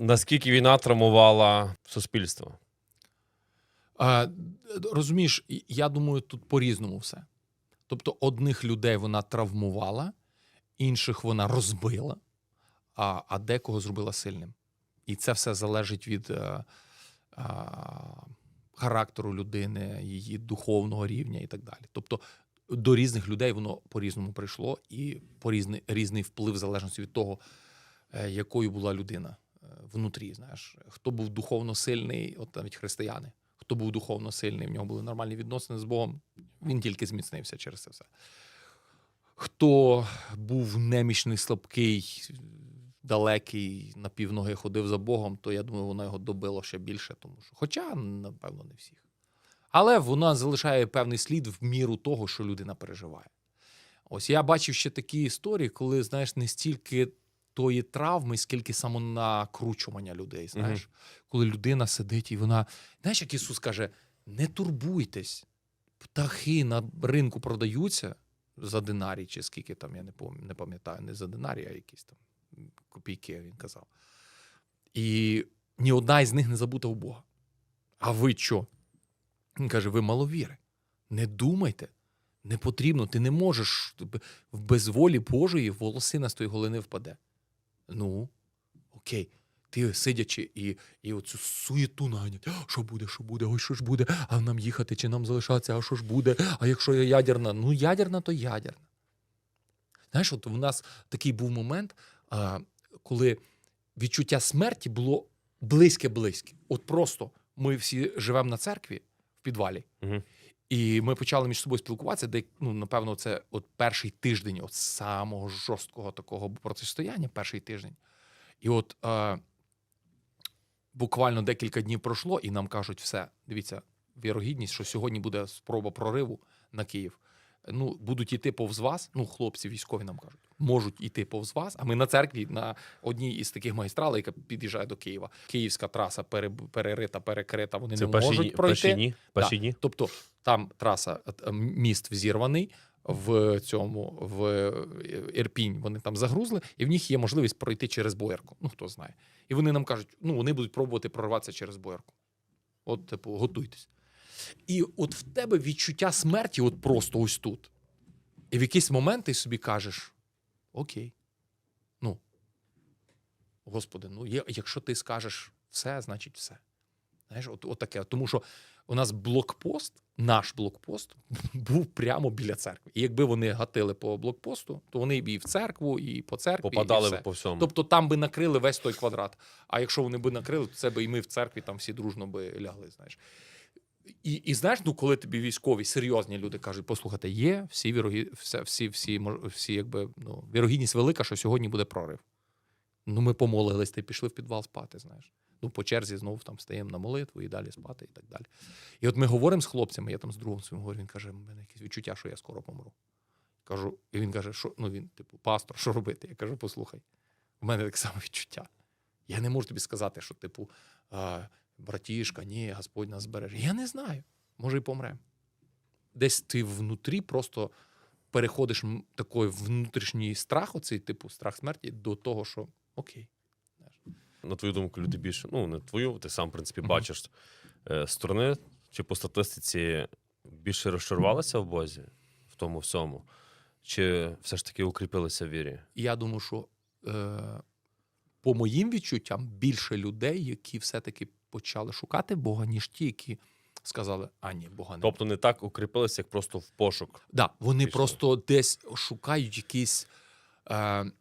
наскільки війна травмувала суспільство? А, розумієш, я думаю, тут по-різному все. Тобто, одних людей вона травмувала, інших вона розбила, а, а декого зробила сильним. І це все залежить від е, а, характеру людини, її духовного рівня і так далі. Тобто, до різних людей воно по-різному прийшло, і по різний, вплив в залежності від того, е, якою була людина е, внутрі. Знаєш, хто був духовно сильний, от навіть християни, хто був духовно сильний, в нього були нормальні відносини з Богом, він тільки зміцнився через це все. Хто був немічний, слабкий, далекий, на півноги ходив за Богом, то я думаю, воно його добило ще більше, тому що, хоча, напевно, не всіх. Але вона залишає певний слід в міру того, що людина переживає. Ось я бачив ще такі історії, коли, знаєш, не стільки тої травми, скільки самонакручування людей. Знаєш, коли людина сидить і вона, знаєш, як Ісус каже: не турбуйтесь, птахи на ринку продаються за динарій, чи скільки там, я не пам'ятаю, не пам'ятаю, не за динарій, а якісь там копійки, він казав. І ні одна із них не забута у Бога. А ви що? Він каже: ви маловіри. Не думайте, не потрібно, ти не можеш в безволі Божої волосина з тої голини впаде. Ну, окей. Ти сидячи і, і оцю суєту наганять. Що буде, що буде, ой, що ж буде, а нам їхати чи нам залишатися, а що ж буде? А якщо я ядерна? Ну, ядерна, то ядерна. Знаєш, от у нас такий був момент, коли відчуття смерті було близьке-близьке. От просто ми всі живемо на церкві в підвалі, Мгм. І ми почали між собою спілкуватися, де, ну, напевно, це от перший тиждень от самого жорсткого такого протистояння, перший тиждень. І от е, буквально декілька днів пройшло, і нам кажуть, все, дивіться, вірогідність, що сьогодні буде спроба прориву на Київ. Ну, будуть йти повз вас. Ну, хлопці військові нам кажуть, можуть йти повз вас. А ми на церкві на одній із таких магістралей, яка під'їжджає до Києва. Київська траса пере- перерита, перекрита. Вони Це не перші, можуть дні- пройти. перші дні? Перші дні? Тобто там траса, е, міст взірваний в цьому, в е, Ірпінь. Вони там загрузли, і в них є можливість пройти через Боярку. Ну хто знає. І вони нам кажуть, ну вони будуть пробувати прорватися через Боярку. От, типу, готуйтесь. І от в тебе відчуття смерті, от просто ось тут. І в якийсь момент ти собі кажеш: Окей, ну, Господи, ну якщо ти скажеш все, значить все. Знаєш, от, от таке. Тому що у нас блокпост, наш блокпост, був прямо біля церкви. І якби вони гатили по блокпосту, то вони б і в церкву, і по церкві. і Попадали все. б по всьому. Тобто там би накрили весь той квадрат. А якщо вони би накрили, то це би і ми в церкві там всі дружно би лягли. Знаєш. І, і знаєш, ну коли тобі військові серйозні люди кажуть, послухайте, є всі вірогі, все, всі, всі, всі, якби ну, вірогідність велика, що сьогодні буде прорив. Ну, ми помолились й пішли в підвал спати, знаєш. Ну, по черзі знову там стаємо на молитву і далі спати, і так далі. І от ми говоримо з хлопцями, я там з другом своїм говорю, він каже, у мене якесь відчуття, що я скоро помру. Кажу, і він каже, що ну він, типу, пастор, що робити? Я кажу, послухай, у мене таке саме відчуття. Я не можу тобі сказати, що, типу, братішка, ні, Господь нас збереже. Я не знаю. Може, і помремо. Десь ти внутрі просто переходиш такий внутрішній страх, оцей типу страх смерті, до того, що окей. На твою думку, люди більше, ну не твою, ти сам, в принципі, бачиш е, сторони, чи по статистиці більше розчарувалися в Бозі в тому всьому, чи все ж таки укріпилися в вірі? Я думаю, що е, по моїм відчуттям більше людей, які все-таки почали шукати Бога, ніж ті, які сказали, а ні, Бога не Тобто не так укріпилися, як просто в пошук. Да, вони Пішло. просто десь шукають якийсь е,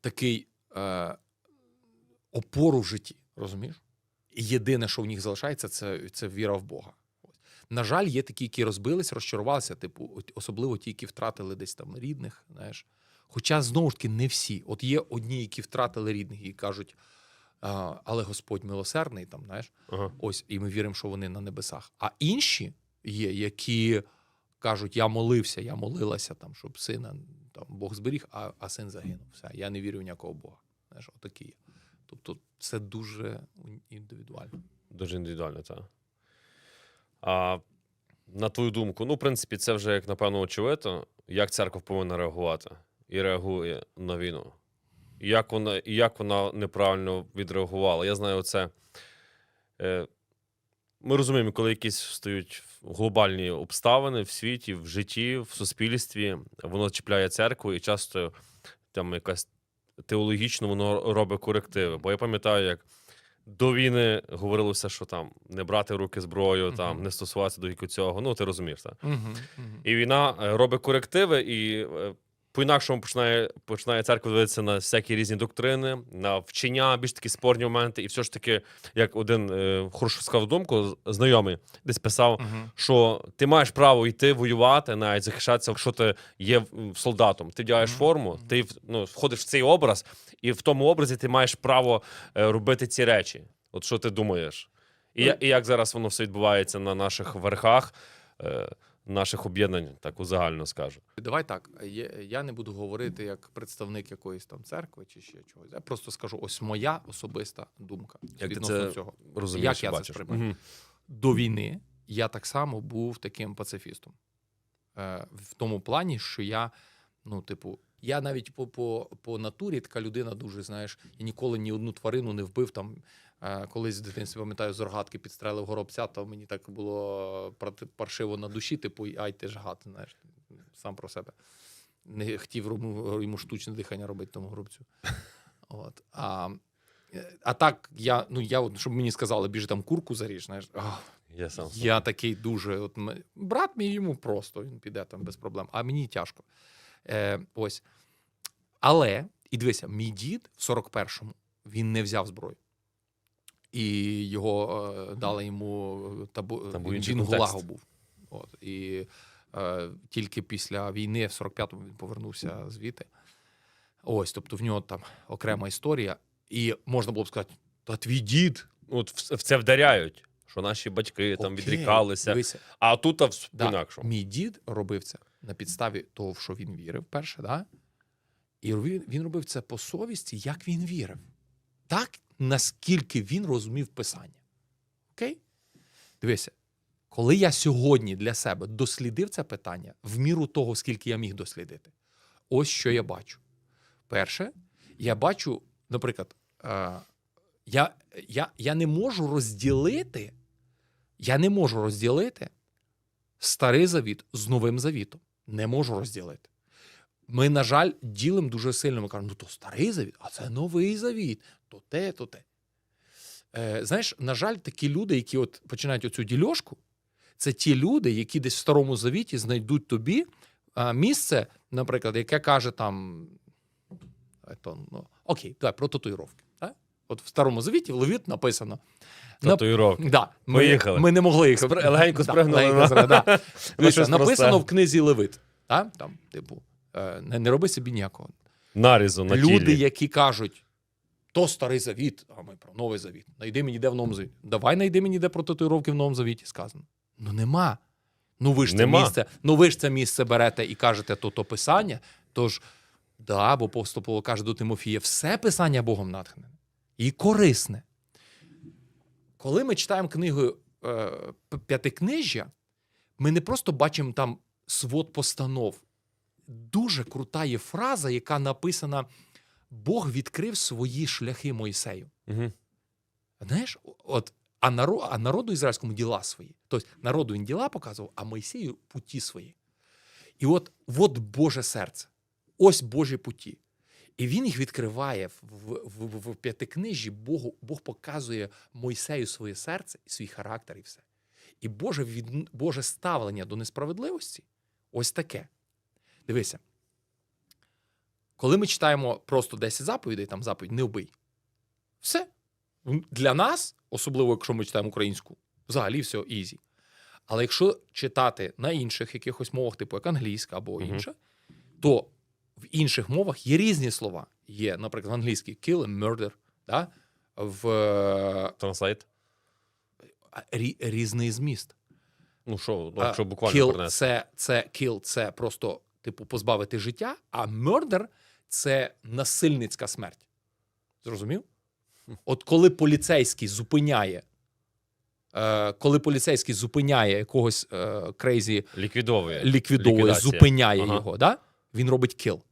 такий е, опору в житті, розумієш? І єдине, що в них залишається, це, це віра в Бога. На жаль, є такі, які розбились, розчарувалися, типу, особливо ті, які втратили десь там рідних, знаєш. Хоча знову ж таки не всі. От є одні, які втратили рідних і кажуть, але Господь милосердний, там, знаєш. Ага. Ось, і ми віримо, що вони на небесах. А інші є, які кажуть: я молився, я молилася, там, щоб сина там, Бог зберіг, а, а син загинув. Все, я не вірю в ніякого Бога. Знаєш, отакі є. Тобто це дуже індивідуально. Дуже індивідуально, так. А на твою думку, ну, в принципі, це вже як напевно очевидно, як церква повинна реагувати і реагує на війну. і як вона, як вона неправильно відреагувала. Я знаю, це. Е, ми розуміємо, коли якісь стають глобальні обставини в світі, в житті, в суспільстві, воно чіпляє церкву, і часто там якась теологічно воно робить корективи. Бо я пам'ятаю, як до війни говорилося, що там не брати в руки зброю, там Мгм. не стосуватися до цього. Ну, ти розумієш, так? Угу, угу. І війна е, робить корективи, і е, по-інакшому починає, починає церква дивитися на всякі різні доктрини, на вчення, більш такі спорні моменти. І все ж таки, як один е, хорошо сказав думку, знайомий десь писав, Угу. що ти маєш право йти воювати, навіть захищатися, якщо ти є солдатом. Ти вдягаєш Мгм. форму, ти ну, входиш в цей образ, і в тому образі ти маєш право е, робити ці речі. От що ти думаєш? І, і як зараз воно все відбувається на наших верхах, е, наших об'єднань, так узагально скажу. Давай так. Я, не буду говорити як представник якоїсь там церкви чи ще чогось. Я просто скажу: ось моя особиста думка Як ти відносно це цього. Розумієш, Як я це сприймаю? Мгм. До війни я так само був таким пацифістом. Е, в тому плані, що я, ну, типу, я навіть по, по, по натурі така людина дуже, знаєш, я ніколи ні одну тварину не вбив там. Е, Колись в дитинстві пам'ятаю, з рогатки підстрелив горобця, то мені так було паршиво на душі, типу, ай ти ж гад, знаєш, сам про себе. Не хотів йому, штучне дихання робити тому горобцю. От. А, а так, я, ну, я, от, щоб мені сказали, біжи там курку заріж, знаєш, ах, Я сам. я такий дуже. От, брат мій йому просто він піде там без проблем, а мені тяжко. Е, ось. Але, і дивися, мій дід в 41-му він не взяв зброю. І його е, дали йому табу... Там був він, інший він контекст. гулагу був. От. І е, тільки після війни, в 45-му, він повернувся звідти. Ось, тобто в нього там окрема історія. І можна було б сказати: та твій дід. От в, в це вдаряють, що наші батьки там окей, відрікалися, Дивися, а тут а в Да. інакшому. Мій дід робив це на підставі того, в що він вірив, перше, да? і він, він робив це по совісті, як він вірив. Так, наскільки він розумів писання. Окей? Дивися, коли я сьогодні для себе дослідив це питання в міру того, скільки я міг дослідити, ось що я бачу. Перше, я бачу, наприклад, е, я, я, я не можу розділити, я не можу розділити старий завіт з новим завітом. Не можу розділити. Ми, на жаль, ділимо дуже сильно. Ми кажемо, ну то старий завіт, а це новий завіт, то те, то те. Е, знаєш, на жаль, такі люди, які от починають оцю дільошку, це ті люди, які десь в старому завіті знайдуть тобі а, місце, наприклад, яке каже там. е, То, ну, окей, давай про татуїровки. Так? От в старому завіті в Левіт написано. на- Татуїровки. Да, ми, Поїхали. ми не могли їх Спри- легенько Да, легенько да. Написано в книзі Левит. Та? Там, типу, не, не роби собі ніякого. Нарізу на Люди, тілі. які кажуть, то старий завіт, а ми про новий завіт. Найди мені де в новому завіті. Давай найди мені де про татуїровки в новому завіті сказано. Ну нема. Ну ви ж це Нема. місце, ну ви ж це місце берете і кажете, то то писання. Тож, да, бо апостол Павло каже до Тимофія, все писання Богом натхнене і корисне. Коли ми читаємо книгу е, П'ятикнижжя, ми не просто бачимо там свод постанов. Дуже крута є фраза, яка написана: Бог відкрив свої шляхи Мойсею. Мгм. Знаєш, от, а, народу, а народу ізраїльському діла свої. Тобто народу він діла показував, а Мойсею путі свої. І от, от Боже серце, ось Божі путі. І він їх відкриває в, в, в, в п'ятикнижі. Богу, Бог показує Мойсею своє серце, і свій характер, і все. І Боже, від, Боже ставлення до несправедливості ось таке. Дивися. Коли ми читаємо просто 10 заповідей, там заповідь не вбий. Все. Для нас, особливо якщо ми читаємо українську, взагалі все ізі. Але якщо читати на інших якихось мовах, типу як англійська або інша, то в інших мовах є різні слова. Є, наприклад, в англійській kill and murder, да? в е, рі- різний зміст. Ну що, ну, якщо буквально kill це, це kill це просто, типу, позбавити життя, а murder це насильницька смерть. Зрозумів? От коли поліцейський зупиняє, е, коли поліцейський зупиняє якогось е, крейзі, Ліквідовує. ліквідовує, Ліквідація. зупиняє Ага. його, да? він робить кіл.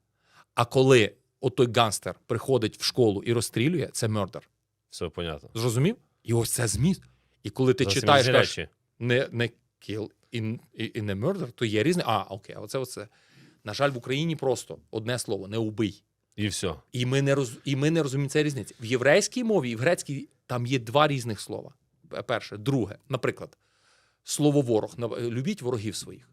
А коли отой ганстер приходить в школу і розстрілює, це мердер. Все понятно. Зрозумів? І ось це зміст. І коли ти Зовсім читаєш кажеш, речі. не, не kill і, і, і не murder, то є різне. А, окей, оце оце. На жаль, в Україні просто одне слово не убий. І все. І ми не роз, і ми не розуміємо цієї різниці. В єврейській мові і в грецькій там є два різних слова. Перше, друге, наприклад, слово ворог. На- Любіть ворогів своїх.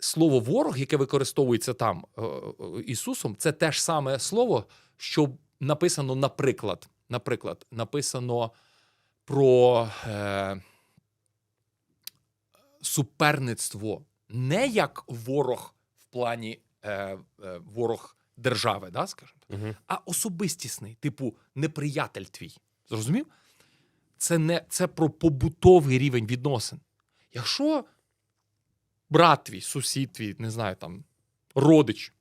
Слово ворог, яке використовується там е, е, Ісусом, це те ж саме слово, що написано, наприклад, наприклад, написано про е, суперництво не як ворог плані е, е, ворог держави, да, скажімо так, Угу. а особистісний, типу неприятель твій. Зрозумів? Це не це про побутовий рівень відносин. Якщо брат твій, сусід твій, не знаю, там, родич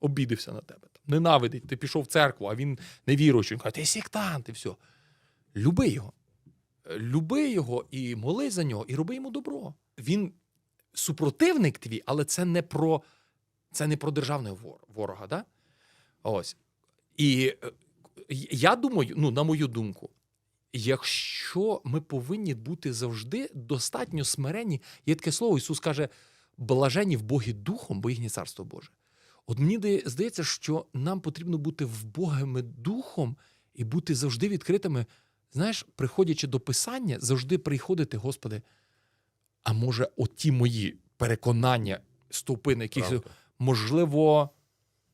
обідився на тебе, там, ненавидить, ти пішов в церкву, а він не віруючий, він каже, ти сектант, і все. Люби його. Люби його і моли за нього, і роби йому добро. Він супротивник твій, але це не про, це не про державного ворога. Да? Ось. І е, я думаю, ну, на мою думку, якщо ми повинні бути завжди достатньо смирені, є таке слово, Ісус каже: блажені в Богі духом, бо їхнє царство Боже. От мені здається, що нам потрібно бути в Богами духом і бути завжди відкритими. Знаєш, приходячи до Писання, завжди приходити, Господи. А може, оті мої переконання, стовпи, на яких Правда. можливо,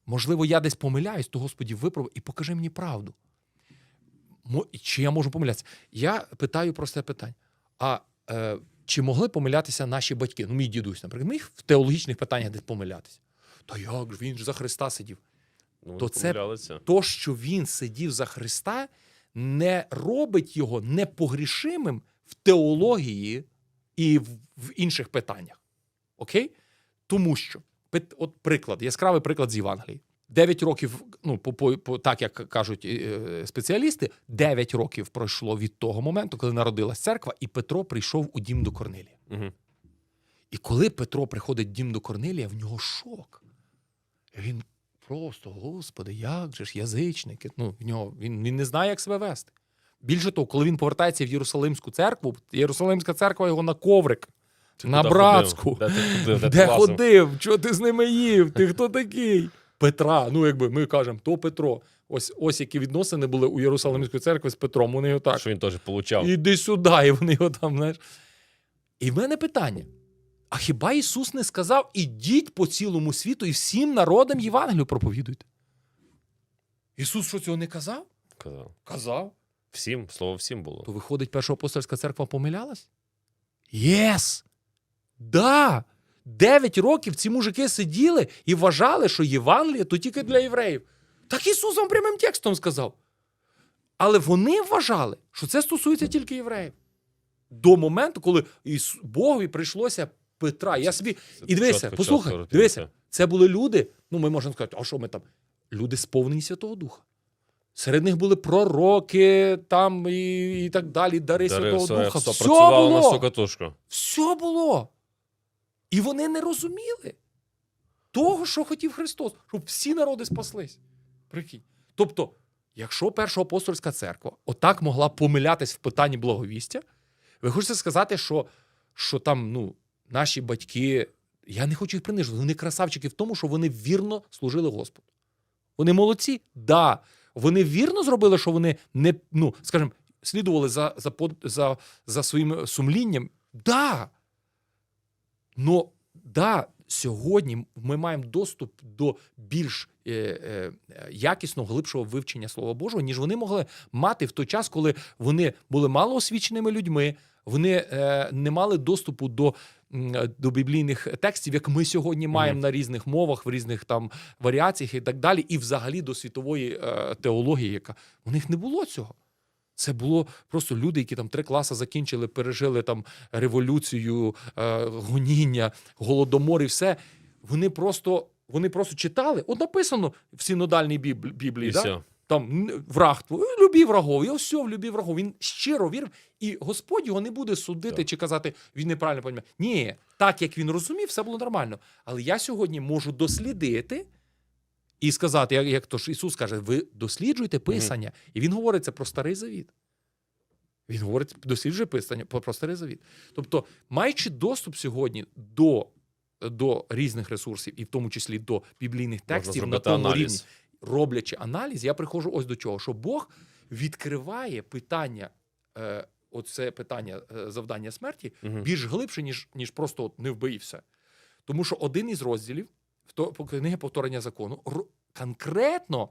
можливо, я десь помиляюсь, то Господі виправ і покажи мені правду. Чи я можу помилятися? Я питаю просте питання: а е, чи могли помилятися наші батьки? Ну, мій дідусь, наприклад, міг в теологічних питаннях десь помилятися. Та як ж він ж за Христа сидів? Ну, То це- помилялися. То, що він сидів за Христа, не робить його непогрішимим в теології і в, в інших питаннях. Окей? Тому що, от приклад, яскравий приклад з Євангелії. 9 років, ну, по, по, по, так як кажуть е, спеціалісти, 9 років пройшло від того моменту, коли народилась церква, і Петро прийшов у дім до Корнилія. Угу. І коли Петро приходить в дім до Корнилія, в нього шок. Він просто, господи, як же ж язичники. Ну, в нього, він, він не знає, як себе вести. Більше того, коли він повертається в Єрусалимську церкву, Єрусалимська церква його на коврик, на братську. Де ти ходив? Де, Де ти ходив? Чого ти з ними їв? Ти хто такий? Петра. Ну, якби ми кажемо, то Петро. Ось ось які відносини були у Єрусалимської церкви з Петром. Вони його так. Що він теж получав. Іди сюди, і вони його там, знаєш. І в мене питання: а хіба Ісус не сказав: ідіть по цілому світу і всім народам Євангелію проповідуйте? Ісус що цього не казав? Казав. Казав. Всім, слово всім було. То виходить, перша апостольська церква помилялась? Єс! Да! Дев'ять років ці мужики сиділи і вважали, що Євангеліє то тільки для євреїв. Так Ісус вам прямим текстом сказав. Але вони вважали, що це стосується тільки євреїв. До моменту, коли Богові прийшлося Петра. Я собі. Це І дивися, послухай, дивися, це були люди. Ну, ми можемо сказати, а що ми там? Люди сповнені Святого Духа. Серед них були пророки, там і, і так далі, дари, Святого Духа. Все працював на було. всю катушку. Все було. І вони не розуміли того, що хотів Христос, щоб всі народи спаслись. Прикинь. Тобто, якщо перша апостольська церква отак могла помилятись в питанні благовістя, ви хочете сказати, що, що там ну, наші батьки, я не хочу їх принижувати, вони красавчики в тому, що вони вірно служили Господу. Вони молодці, да. Вони вірно зробили, що вони не, ну, скажімо, слідували за, за, за, за своїм сумлінням. Да. Ну, да, сьогодні ми маємо доступ до більш е, е, якісного, глибшого вивчення Слова Божого, ніж вони могли мати в той час, коли вони були малоосвіченими людьми, вони е, не мали доступу до, до біблійних текстів, як ми сьогодні маємо на різних мовах, в різних там варіаціях і так далі, і взагалі до світової е, теології, яка у них не було цього. Це було просто люди, які там три класи закінчили, пережили там революцію, е, гоніння, голодомор і все. Вони просто, вони просто читали. От написано в синодальній біб- Біблії, І да? все. Там враг твій, любі врагов, і все в любі врагов. Він щиро вірив, і Господь його не буде судити Так. чи казати, він неправильно розуміє. Ні, так як він розумів, все було нормально. Але я сьогодні можу дослідити І сказати, як, як то ж Ісус каже, ви досліджуйте Писання. І Він говорить це про старий завіт. Він говорить, досліджує Писання про, старий завіт. Тобто, маючи доступ сьогодні до, до різних ресурсів, і в тому числі до біблійних текстів на тому аналіз. рівні, роблячи аналіз, я приходжу ось до чого, що Бог відкриває питання, е, оце питання е, завдання смерті Мгм. більш глибше, ніж, ніж просто от не вбий і все. Тому що один із розділів в то- книги повторення закону конкретно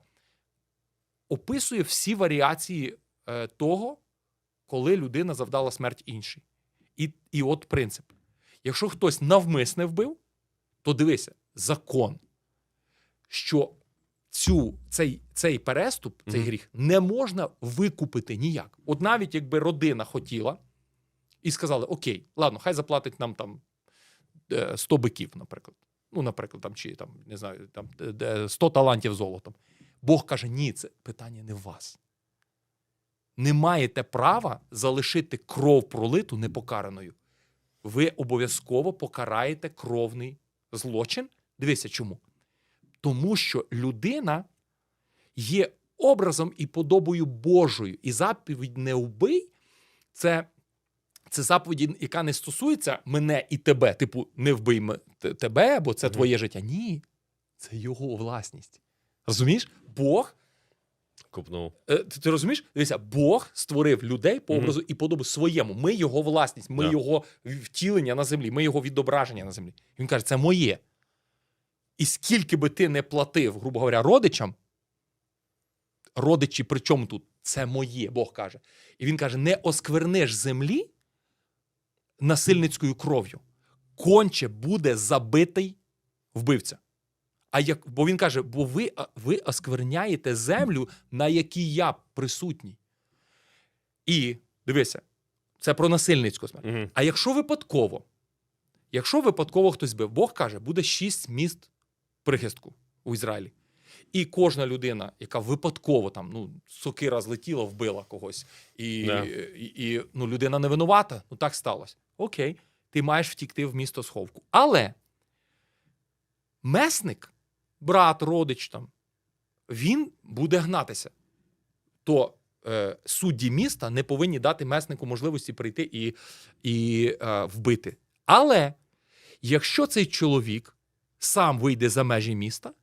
описує всі варіації е, того, коли людина завдала смерть іншій. І, і от принцип: якщо хтось навмисне вбив, то дивися, закон, що цю, цей, цей переступ, цей Мгм. гріх не можна викупити ніяк. От навіть якби родина хотіла і сказали: Окей, ладно, хай заплатить нам там е, 100 биків, наприклад. Ну, наприклад, там, чи там, не знаю, там е, 100 талантів золотом. Бог каже: ні, це питання не в вас. Не маєте права залишити кров пролиту непокараною. Ви обов'язково покараєте кровний злочин. Дивися, чому? Тому що людина є образом і подобою Божою. І заповідь не вбий це, це заповідь, яка не стосується мене і тебе. Типу, не вбий тебе, бо це твоє життя. Ні, це його власність. Розумієш? Бог Купнув. Е, Ти, ти розумієш? Дивися, Бог створив людей по образу і подобу своєму. Ми його власність, ми Да. його втілення на землі, ми його відображення на землі. Він каже, це моє. І скільки би ти не платив, грубо говоря, родичам, родичі, при чому тут? Це моє, Бог каже. І він каже: не оскверниш землі насильницькою кров'ю. Конче буде забитий вбивця. А як, бо він каже: бо ви, ви оскверняєте землю, на якій я присутній. І дивися, це про насильницьку смерть. Угу. А якщо випадково, якщо випадково хтось збив, Бог каже, буде шість міст прихистку у Ізраїлі. І кожна людина, яка випадково там, ну, сокира злетіла, вбила когось, і, Да. і, і ну, людина не винувата, ну так сталося. Окей, ти маєш втікти в місто сховку. Але месник, брат, родич там, він буде гнатися. То е, судді міста не повинні дати меснику можливості прийти і, і е, вбити. Але якщо цей чоловік сам вийде за межі міста,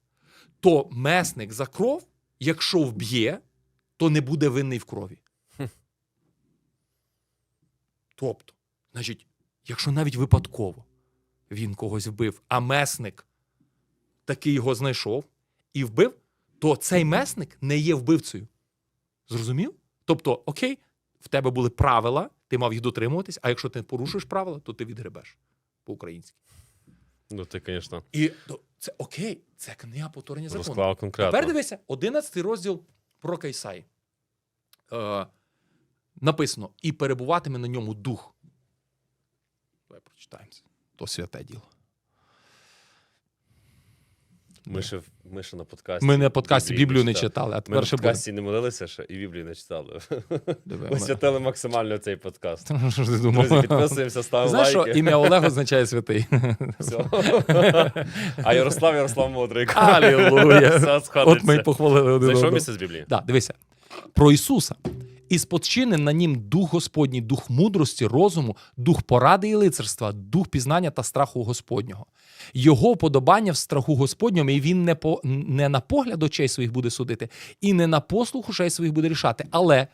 то месник за кров, якщо вб'є, то не буде винний в крові. Хм. Тобто, значить, якщо навіть випадково він когось вбив, а месник таки його знайшов і вбив, то цей месник не є вбивцею. Зрозумів? Тобто, окей, в тебе були правила, ти мав їх дотримуватись, а якщо ти порушуєш правила, то ти відгребеш по-українськи. Ну, ти, звісно, І то, це окей, це книга повторення закону. розклав конкретно. Тепер дивися, 11 розділ про Кайсай. Е, написано: і перебуватиме на ньому дух. Давай прочитаємо це. То святе діло. Ми ще, ми ще на подкасті. Ми на подкасті Біблію не читали. а Ми тепер на ще буде. не молилися ще і Біблію не читали. Диви, Ми ми- святили максимально цей подкаст. Що ти думав? Друзі, підписуємося, ставимо Знаєш, що ім'я Олег означає святий. Все. А Ярослав Ярослав Мудрий. Алілуя. От ми й похвалили один одного. місце з Біблії? Да, дивися. Про Ісуса. І спочине на нім дух Господній, дух мудрості, розуму, дух поради і лицарства, дух пізнання та страху Господнього. Його вподобання в страху Господньому, і він не, по, не на погляд очей своїх буде судити, і не на послух очей своїх буде рішати, але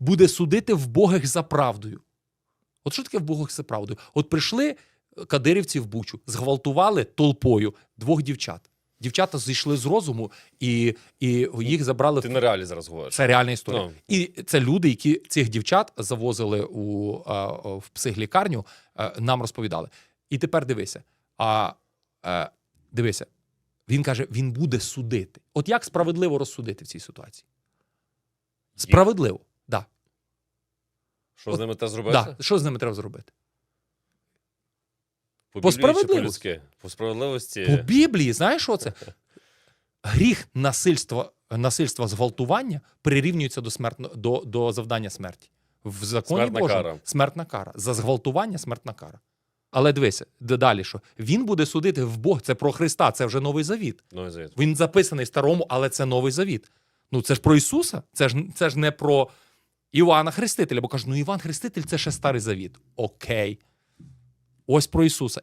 буде судити в Богих за правдою. От що таке в Богих за правдою? От прийшли кадирівці в Бучу, зґвалтували толпою двох дівчат. Дівчата зійшли з розуму, і, і їх забрали Ти в на реалі зараз говориш. це реальна історія. Ну. І це люди, які цих дівчат завозили у, в психлікарню, нам розповідали. І тепер дивися. А, а, дивися, він каже: він буде судити. От як справедливо розсудити в цій ситуації? Справедливо. Да. Що От- з ними те зробити? Да. Що з ними треба зробити? По По Біблії чи справедливості. По справедливості. По Біблії, знаєш, що це? Гріх насильства, насильства зґвалтування прирівнюється до, смертно, до, до завдання смерті. В законі Смертна Божому кара. смертна кара. За зґвалтування смертна кара. Але дивися, далі що? Він буде судити в Бог. Це про Христа, це вже новий завіт. І завіт. Він записаний в старому, але це новий завіт. Ну, це ж про Ісуса, це ж, це ж не про Івана Хрестителя, бо кажуть, ну Іван Хреститель це ще старий завіт. Окей. Ось про Ісуса.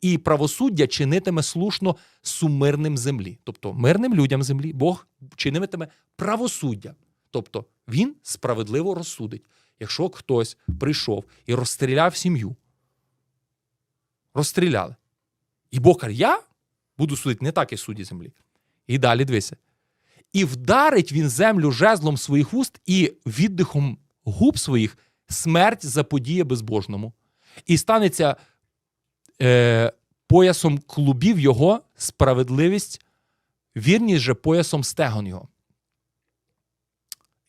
І правосуддя чинитиме слушно сумирним землі. Тобто мирним людям землі Бог чинитиме правосуддя. Тобто він справедливо розсудить. Якщо хтось прийшов і розстріляв сім'ю, розстріляли. І Бог каже, я буду судити не так, як судді землі. І далі дивися. І вдарить він землю жезлом своїх уст і віддихом губ своїх смерть заподіє безбожному. І станеться е, поясом клубів його справедливість, вірність же поясом стегон його.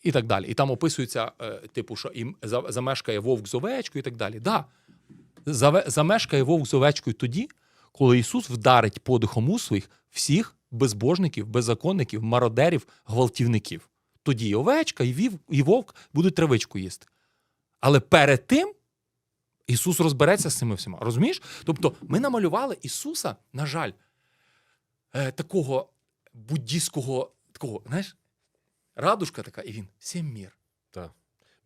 І так далі. І там описується, е, типу, що і замешкає вовк з овечкою і так далі. Да. Замешкає вовк з овечкою тоді, коли Ісус вдарить подихом у своїх всіх безбожників, беззаконників, мародерів, гвалтівників. Тоді і овечка, і, вів, і вовк будуть травичку їсти. Але перед тим Ісус розбереться з цими всіма. Розумієш? Тобто, ми намалювали Ісуса, на жаль, е, такого буддійського, такого, знаєш, радужка така, і він всім мір. Так.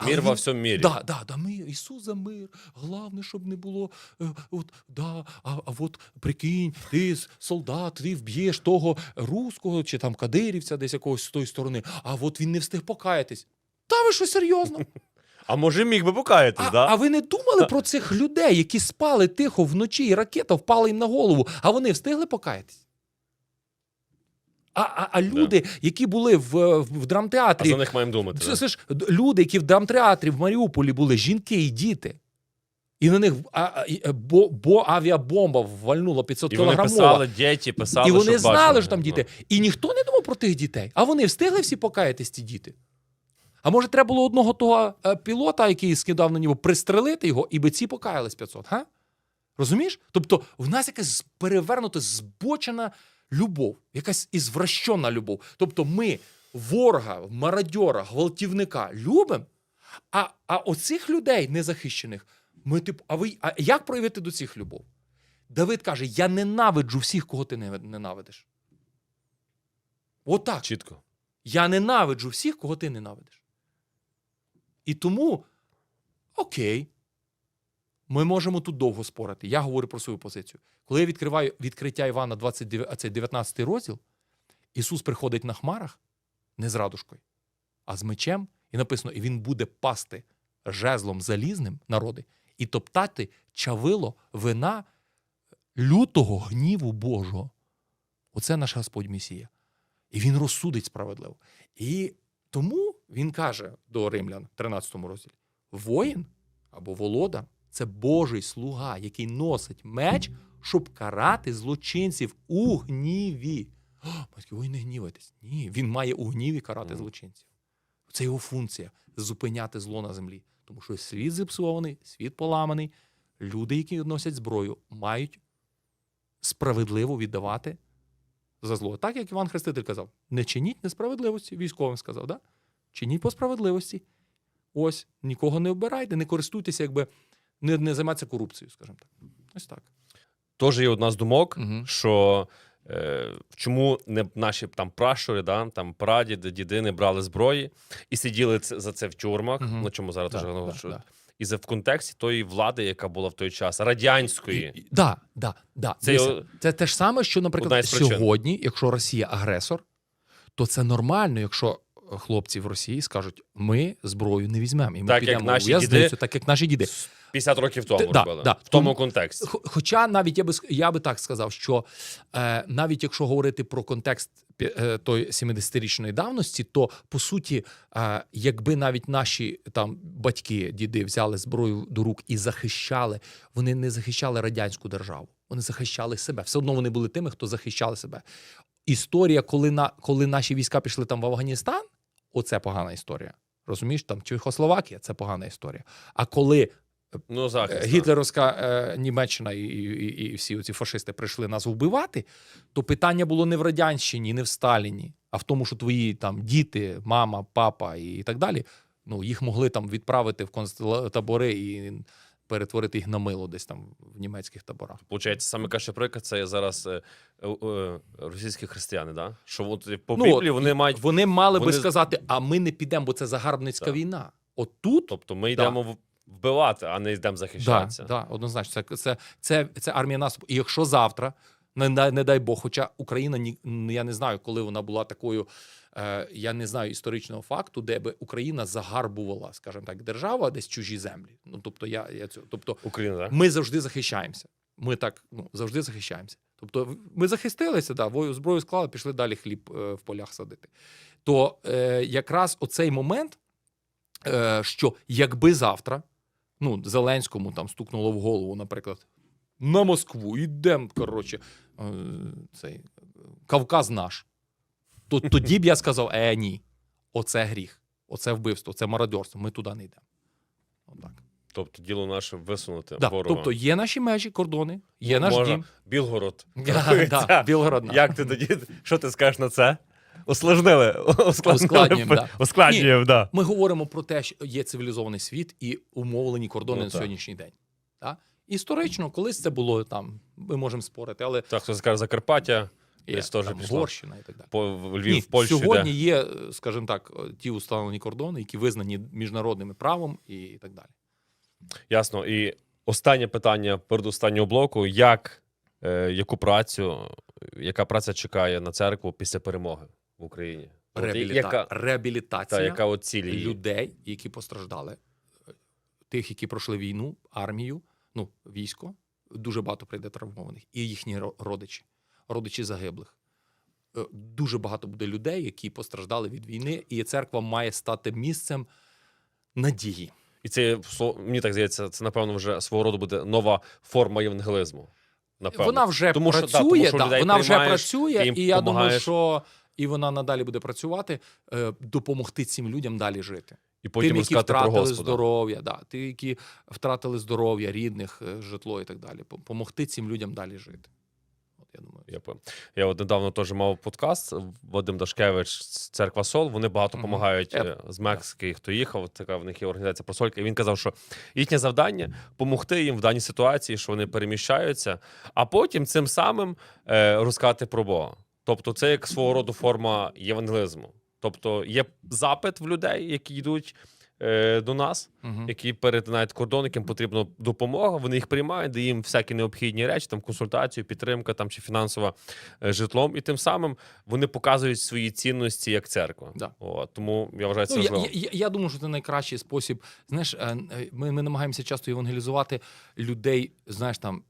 Мір во всьому мірі. Да, да, да, мир, Ісус за мир. Головне, щоб не було. е, от, да, а, а от прикинь, ти солдат, ти вб'єш того руського чи там кадирівця десь якогось з тої сторони, а от він не встиг покаятись. Та ви що серйозно? А може міг би покаятись, А, да? а ви не думали про цих людей, які спали тихо вночі, і ракета впала їм на голову, а вони встигли покаятись? А, а, а люди, які були в, в, в А за них маємо думати. це, це ж люди, які в драмтеатрі в Маріуполі були, жінки і діти. І на них а, а, бо, бо авіабомба ввальнула 500 І вони писали, діти писали, І вони що знали, бачили. що там діти. І ніхто не думав про тих дітей. А вони встигли всі покаятись, ці діти. А може, треба було одного того е, пілота, який скидав на нього, пристрелити його, і би ці покаялись 500, га? Розумієш? Тобто, в нас якась перевернута, збочена любов, якась ізвращена любов. Тобто, ми ворога, мародьора, гвалтівника любимо, а, а оцих людей незахищених, ми типу, а ви а як проявити до цих любов? Давид каже: Я ненавиджу всіх, кого ти ненавидиш. Отак. Чітко. Я ненавиджу всіх, кого ти ненавидиш. І тому, окей, ми можемо тут довго спорити. Я говорю про свою позицію. Коли я відкриваю відкриття Івана 29, а це 19 розділ, Ісус приходить на хмарах не з радужкою, а з мечем, і написано: і він буде пасти жезлом залізним народи і топтати чавило вина лютого гніву Божого. Оце наш Господь Месія. І він розсудить справедливо. І тому він каже до римлян, 13 розділі: воїн або володар це Божий слуга, який носить меч, щоб карати злочинців у гніві. О, Батьки, ви не гнівайтесь. Ні, він має у гніві карати злочинців. Це його функція зупиняти зло на землі. Тому що світ зіпсований, світ поламаний. Люди, які носять зброю, мають справедливо віддавати за зло. Так як Іван Хреститель казав: не чиніть несправедливості, військовим сказав, да? Чиніть по справедливості. Ось, нікого не обирайте, не користуйтеся, якби не, не займатися корупцією, скажімо так. Ось так. Теж є одна з думок, Мгм. що е, чому не наші там пращури, да, там прадіди, діди не брали зброї і сиділи це, за це в тюрмах, Мгм. на чому зараз Да, теж да, да. І це в контексті тої влади, яка була в той час, радянської. І- і- Да, да, да. Це його- це те ж саме, що, наприклад, сьогодні, якщо Росія агресор, то це нормально, якщо хлопці в Росії скажуть: ми зброю не візьмемо, і ми Так, як наші діди так як наші діди. 50 років тому да, робили. да. В тому Тому- контексті. Хоча навіть я би я би так сказав, що е, навіть якщо говорити про контекст е, той 70-річної давності, то по суті, е, якби навіть наші там батьки, діди взяли зброю до рук і захищали, вони не захищали радянську державу, вони захищали себе. Все одно вони були тими, хто захищали себе. Історія, коли на коли наші війська пішли там в Афганістан, оце погана історія. Розумієш, там Чехословакія це погана історія. А коли Ну, захист. Е, гітлерівська е, Німеччина і, і, і всі ці фашисти прийшли нас вбивати, то питання було не в радянщині, не в Сталіні, а в тому, що твої там діти, мама, папа і так далі. Ну їх могли там відправити в концтабори і перетворити їх на мило десь там в німецьких таборах. Получається, саме кращий приклад це зараз е, е, е, російські християни, да? що от, по Ну, Біблії от, вони мають. Вони мали би сказати, а ми не підемо, бо це загарбницька Так. війна. Отут Тобто ми йдемо в- вбивати, а не йдемо Да, захищатися. да, однозначно. Це, це, це, це армія наступу. І якщо завтра, не, не дай Бог, хоча Україна ні, я не знаю, коли вона була такою, я не знаю історичного факту, де би Україна загарбувала, скажімо так, держава десь чужі землі. Ну тобто, я, я цього, тобто, Україна, так? ми завжди захищаємося. Ми так ну, завжди захищаємося. Тобто, ми захистилися, да, зброю склали, пішли далі хліб е, в полях садити. То е, якраз оцей момент, е, що якби завтра ну, Зеленському там стукнуло в голову, наприклад, на Москву, йдемо, коротше, е, цей е, Кавказ наш. То тоді б я сказав: е, ні, оце гріх, оце вбивство, це мародерство. Ми туди не йдемо. Отак. Тобто діло наше висунути Да, ворога. тобто є наші межі, кордони, є наш Можна. дім. Білгород. Да, да, Білгород. Як ти тоді? Що ти скажеш на це? Усложнили. Ускладнюємо, да. Ускладнюємо, да. Ми говоримо про те, що є цивілізований світ і умовлені кордони Ну, на так. сьогоднішній день. Так? Історично, колись це було там, ми можемо спорити, але Так, хто скаже Закарпаття, є десь теж там. Угорщина і так далі. по в Львів, Ні, в Польщу сьогодні йде. є, скажімо так, ті установлені кордони, які визнані міжнародним правом і так далі. Ясно. І останнє питання перед останнього блоку: як е, яку працю, яка праця чекає на церкву після перемоги в Україні? Реабіліта... яка, Реабілітація та, яка от людей, які постраждали, е, тих, які пройшли війну, армію, ну, військо, дуже багато прийде травмованих, і їхні родичі, родичі загиблих. Е, Дуже багато буде людей, які постраждали від війни, і церква має стати місцем надії. І це мені так здається, це напевно вже свого роду буде нова форма євангелизму. Напевно. Вона вже Тому що, да, працює, тому що да, вона вже працює, і я думаю, що і вона надалі буде працювати, е, допомогти цим людям далі жити. і потім Тим, які втратили здоров'я, да, ті, які втратили здоров'я, рідних, е, житло і так далі. Помогти цим людям далі жити. Я думаю, Я, пом- я от недавно теж мав подкаст. Вадим Дашкевич, Церква Сол. Вони багато допомагають Я- е, з Мексики, хто їхав. Така в них є організація Просолька. І він казав, що їхнє завдання допомогти їм в даній ситуації, що вони переміщаються, а потім цим самим е, розказати про Бога. Тобто, це як свого роду форма євангелізму. Тобто є запит в людей, які йдуть е, до нас, Мгм. які перетинають кордон, яким потрібна допомога. Вони їх приймають, дають їм всякі необхідні речі, там консультацію, підтримка там чи фінансова е, житлом. І тим самим вони показують свої цінності як церква. Да. О, тому я вважаю це Ну, важливо. я, я, я думаю, що це найкращий спосіб. Знаєш, е, е, ми, ми намагаємося часто евангелізувати людей, знаєш, там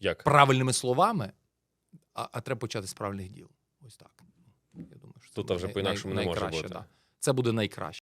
Як? правильними словами, а, а треба почати з правильних діл. Ось так. Я думаю, що Тут вже по-інакшому най- не може бути. Да. Це буде найкраще.